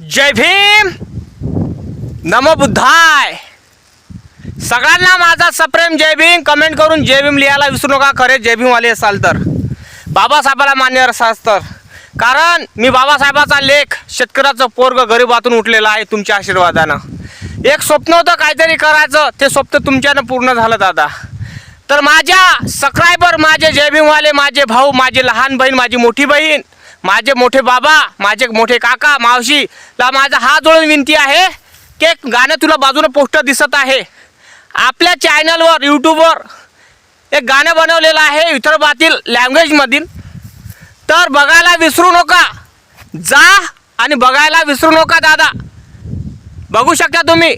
जय भीम! नमो बुद्धाय! सगळ्यांना माझा सप्रेम जय भीम. कमेंट करून जय भीम लिहायला विसरू नका. खरे जय भीमवाले असाल तर. बाबासाहेबाला मान्य असाल तर. कारण मी बाबासाहेबाचा लेख शेतकऱ्याचं पोरग गरीबातून उठलेला आहे तुमच्या आशीर्वादानं. एक स्वप्न होतं काहीतरी करायचं. ते स्वप्न तुमच्यानं पूर्ण झालं दादा. तर माझ्या सबस्क्रायबर माझे जय भीमवाले माझे भाऊ माझी लहान बहीण माझी मोठी बहीण माझे मोठे बाबा माझे मोठे काका मावशीला माझा हात जोडून विनंती आहे की एक गाणं तुला बाजूला पोस्टर दिसत आहे. आपल्या चॅनलवर यूट्यूबवर एक गाणं बनवलेलं आहे विदर्भातील लँग्वेजमधील तर बघायला विसरू नका. जा आणि बघायला विसरू नका दादा. बघू शकता तुम्ही.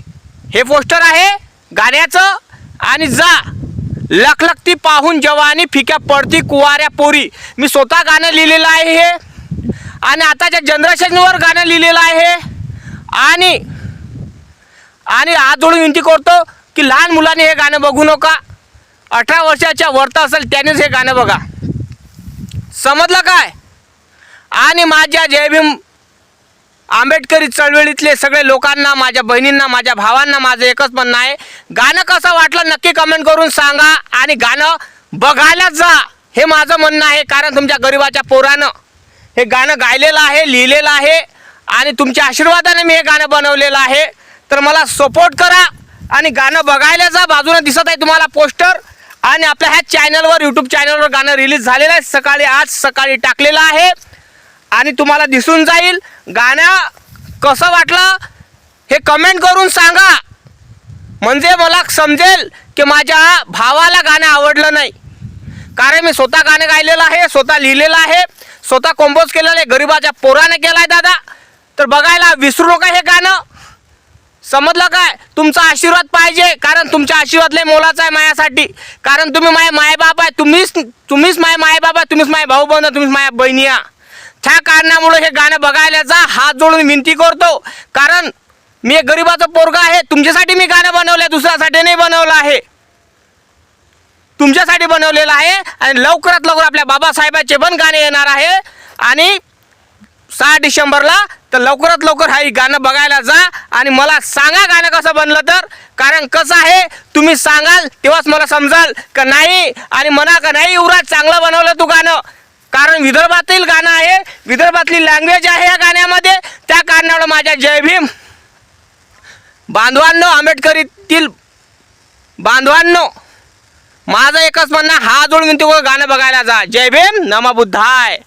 हे पोस्टर आहे गाण्याचं आणि जा. लखलखती पाहून जवानी फिक्या पडती कुवाऱ्या पोरी. मी स्वतः गाणं लिहिलेलं आहे हे. आणि आताच्या जनरेशनवर गाणं लिहिलेलं आहे आणि आणि आज जोडून विनंती करतो की लहान मुलांनी हे गाणं बघू नका. अठरा वर्षाच्या वरता असेल त्यानेच हे गाणं बघा. समजलं काय? आणि माझ्या जयभीम आंबेडकरी चळवळीतले सगळे लोकांना माझ्या बहिणींना माझ्या भावांना माझं एकच म्हणणं आहे. गाणं कसं वाटलं नक्की कमेंट करून सांगा आणि गाणं बघायला जा. हे माझं म्हणणं आहे कारण तुमच्या गरिबाच्या पोरानं हे गाणं गायलेलं आहे लिहिलेलं आहे आणि तुमच्या आशीर्वादाने मी हे गाणं बनवलेलं आहे. तर मला सपोर्ट करा आणि गाणं बघायला जा. बाजूने दिसत आहे तुम्हाला पोस्टर आणि आपल्या ह्या चॅनलवर यूट्यूब चॅनलवर गाणं रिलीज झालेलं आहे. सकाळी आज सकाळी टाकलेलं आहे आणि तुम्हाला दिसून जाईल. गाणं कसं वाटलं हे कमेंट करून सांगा. म्हणजे मला समजेल की माझ्या भावाला गाणं आवडलं नाही. कारण मी स्वतः गाणं गायलेलं आहे स्वतः लिहिलेलं आहे. स्वतः कंपोज केलेलं आहे गरिबाच्या पोराने केला आहे दादा. तर बघायला विसरू नका हे गाणं. समजलं काय? तुमचा आशीर्वाद पाहिजे कारण तुमचा आशीर्वाद लय मोलाचा आहे माझ्यासाठी कारण तुम्ही माझे मायबाप आहे तुम्हीच तुम्हीच माय मायबाप आहे तुम्हीच माय भाऊ बंद तुम्हीच माझ्या बहिणी या त्या कारणामुळे हे गाणं बघायला जा हात जोडून विनंती करतो. कारण मी एक गरीबाचं पोरगा आहे तुमच्यासाठी मी गाणं बनवलं आहे दुसऱ्यासाठी नाही बनवलं आहे. तुमच्यासाठी बनवलेलं आहे आणि लवकरात लवकर आपल्या बाबासाहेबांचे पण गाणे येणार आहे. आणि सहा डिसेंबरला तर लवकरात लवकर हा गाणं बघायला जा आणि मला सांगा गाणं कसं बनलं तर. कारण कसं आहे तुम्ही सांगाल तेव्हाच मला समजाल का नाही आणि म्हणा का नाही युवराज चांगलं बनवलं तू गाणं. कारण विदर्भातील गाणं आहे विदर्भातली लँग्वेज आहे या गाण्यामध्ये. त्या कारणामुळे माझ्या जय भीम. बांधवांनो आंबेडकरीतील बांधवांनो माझं एकच म्हणणं हा जोडून विनंती गाणं बघायला जा. जय भीम नमा बुद्धाय.